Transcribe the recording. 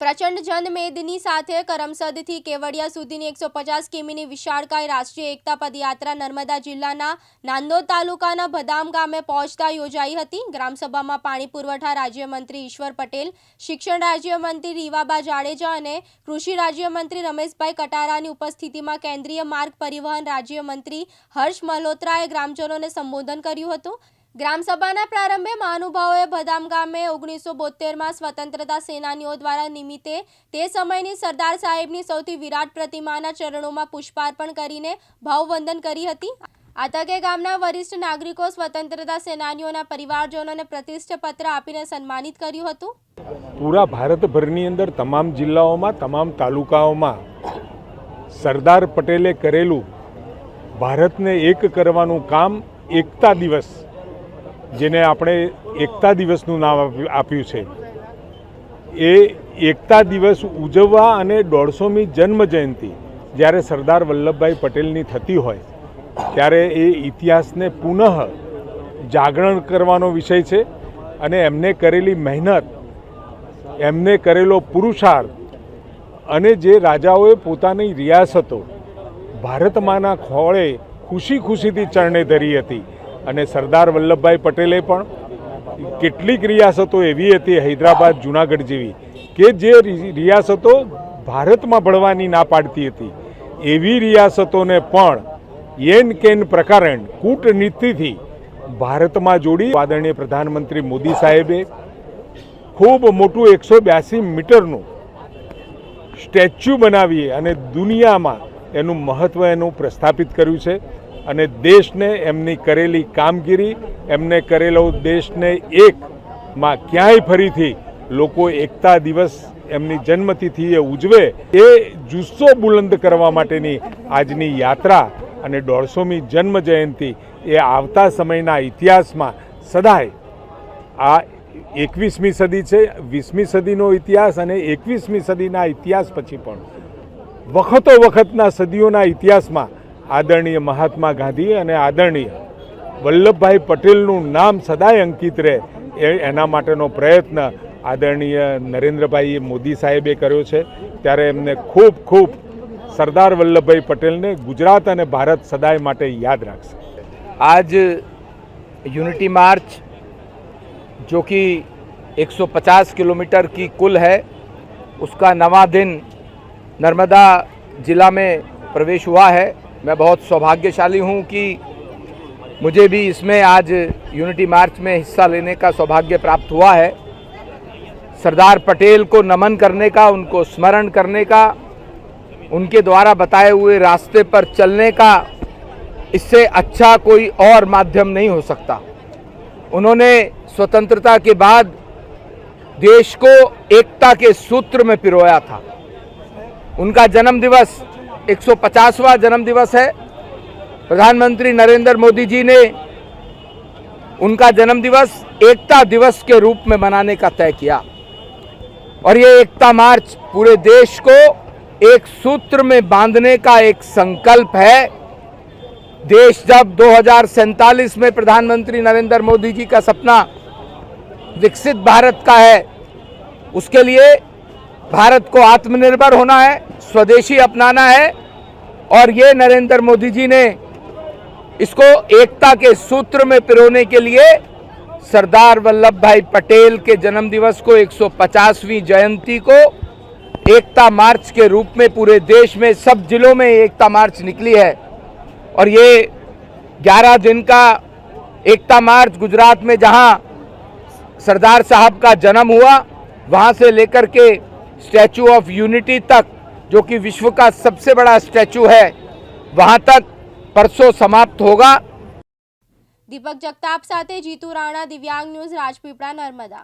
પ્રચંડ જનમેદની સાથે કરમસદથી કેવડિયા સુધીની એકસો પચાસ કિમીની વિશાળકાય રાષ્ટ્રીય એકતા પદયાત્રા નર્મદા જિલ્લાના નાંદોદ તાલુકાના ભદામ ગામે પહોંચતા યોજાઈ હતી. ગ્રામસભામાં પાણી પુરવઠા રાજ્યમંત્રી ઈશ્વર પટેલ, શિક્ષણ રાજ્યમંત્રી રીવાબા જાડેજા અને કૃષિ રાજ્યમંત્રી રમેશભાઈ કટારાની ઉપસ્થિતિમાં કેન્દ્રીય માર્ગ પરિવહન રાજ્યમંત્રી હર્ષ મલ્હોત્રાએ ગ્રામજનોને સંબોધન કર્યું હતું. ગ્રામસભાના પ્રારંભે મહાનુભાવોએ બદામ ગામે ઓગણીસો બોતેરમાં સ્વતંત્રતા સેનાનીઓ દ્વારા નિમિત્તે તે સમયની સરદાર સાહેબની સૌથી વિરાટ પ્રતિમાના ચરણોમાં પુષ્પાર્પણ કરીને ભાવવંદન કરી હતી. આ તકે ગામના વરિષ્ઠ નાગરિકો સ્વતંત્રતા સેનાનીઓના પરિવારજનોને પ્રતિષ્ઠ પત્ર આપીને સન્માનિત કર્યું હતું. પૂરા ભારતભરની અંદર તમામ જિલ્લાઓમાં, તમામ તાલુકાઓમાં સરદાર પટેલે કરેલું ભારતને એક કરવાનું કામ એકતા દિવસ જેને આપણે એકતા દિવસનું નામ આપ્યું- છે. એ એકતા દિવસ ઉજવવા અને દોઢસોમી જન્મ જયંતિ જ્યારે સરદાર વલ્લભભાઈ પટેલની થતી હોય, ત્યારે એ ઇતિહાસને પુનઃ જાગરણ કરવાનો વિષય છે અને એમને કરેલી મહેનત, એમને કરેલો પુરુષાર્થ અને જે રાજાઓએ પોતાની રિયાસતો ભારતમાંના ખોળે ખુશી ખુશીથી ચરણે ધરી હતી અને સરદાર વલ્લભભાઈ પટેલે પણ કેટલીક રિયાસતો એવી હતી, હૈદરાબાદ, જુનાગઢ જેવી, કે જે રિયાસતો ભારતમાં ભળવાની ના પાડતી હતી. એવી રિયાસતોને પણ એન કેન પ્રકારણ કૂટનીતિથી ભારતમાં જોડી આદરણીય પ્રધાનમંત્રી મોદી સાહેબે ખૂબ મોટું એકસો બ્યાસી મીટરનું સ્ટેચ્યુ બનાવી અને દુનિયામાં એનું મહત્ત્વ એનું પ્રસ્થાપિત કર્યું છે. અને દેશને એમની કરેલી કામગીરી, એમને કરેલો દેશને એકમાં ક્યાંય ફરીથી લોકો એકતા દિવસ એમની જન્મતિથિ એ ઉજવે, એ જુસ્સો બુલંદ કરવા માટેની આજની યાત્રા અને દોઢસોમી જન્મ જયંતિ એ આવતા સમયના ઇતિહાસમાં સદાય આ એકવીસમી સદી છે, વીસમી સદીનો ઇતિહાસ અને એકવીસમી સદીના ઇતિહાસ પછી પણ વખતો વખતના સદીઓના ઇતિહાસમાં આદરણીય મહાત્મા ગાંધી અને આદરણીય વલ્લભભાઈ પટેલનું નામ સદાય અંકિત રહે એ એના માટેનો પ્રયત્ન આદરણીય નરેન્દ્રભાઈ મોદી સાહેબે કર્યો છે ત્યારે એમને ખૂબ ખૂબ સરદાર વલ્લભભાઈ પટેલને ગુજરાત અને ભારત સદાય માટે યાદ રાખશે आज यूनिटी मार्च जो कि 150 किलोमीटर की कुल है उसका नवा दिन नर्मदा जिला में प्रवेश हुआ है मैं बहुत सौभाग्यशाली हूँ कि मुझे भी इसमें आज यूनिटी मार्च में हिस्सा लेने का सौभाग्य प्राप्त हुआ है। सरदार पटेल को नमन करने का, उनको स्मरण करने का, उनके द्वारा बताए हुए रास्ते पर चलने का इससे अच्छा कोई और माध्यम नहीं हो सकता। उन्होंने स्वतंत्रता के बाद देश को एकता के सूत्र में पिरोया था। उनका जन्म दिवस 150वां जन्म दिवस है। प्रधानमंत्री नरेंद्र मोदी जी ने उनका जन्मदिवस एकता दिवस के रूप में मनाने का तय किया। और ये एकता मार्च पूरे देश को एक सूत्र में बांधने का एक संकल्प है। देश जब दो में प्रधानमंत्री नरेंद्र मोदी जी का सपना विकसित भारत का है, उसके लिए भारत को आत्मनिर्भर होना है, स्वदेशी अपनाना है, और ये नरेंद्र मोदी जी ने इसको एकता के सूत्र में पिरोने के लिए सरदार वल्लभ भाई पटेल के जन्म दिवस को 150वीं जयंती को एकता मार्च के रूप में पूरे देश में, सब जिलों में एकता मार्च निकली है। और ये 11 दिन का एकता मार्च गुजरात में जहाँ सरदार साहब का जन्म हुआ, वहाँ से लेकर के स्टैचू ऑफ यूनिटी तक जो कि विश्व का सबसे बड़ा स्टैचू है वहां तक परसों समाप्त होगा દીપક જગતાપ સાથે જીતુ રાણા દિવ્યાંગ ન્યૂઝ રાજપીપળા નર્મદા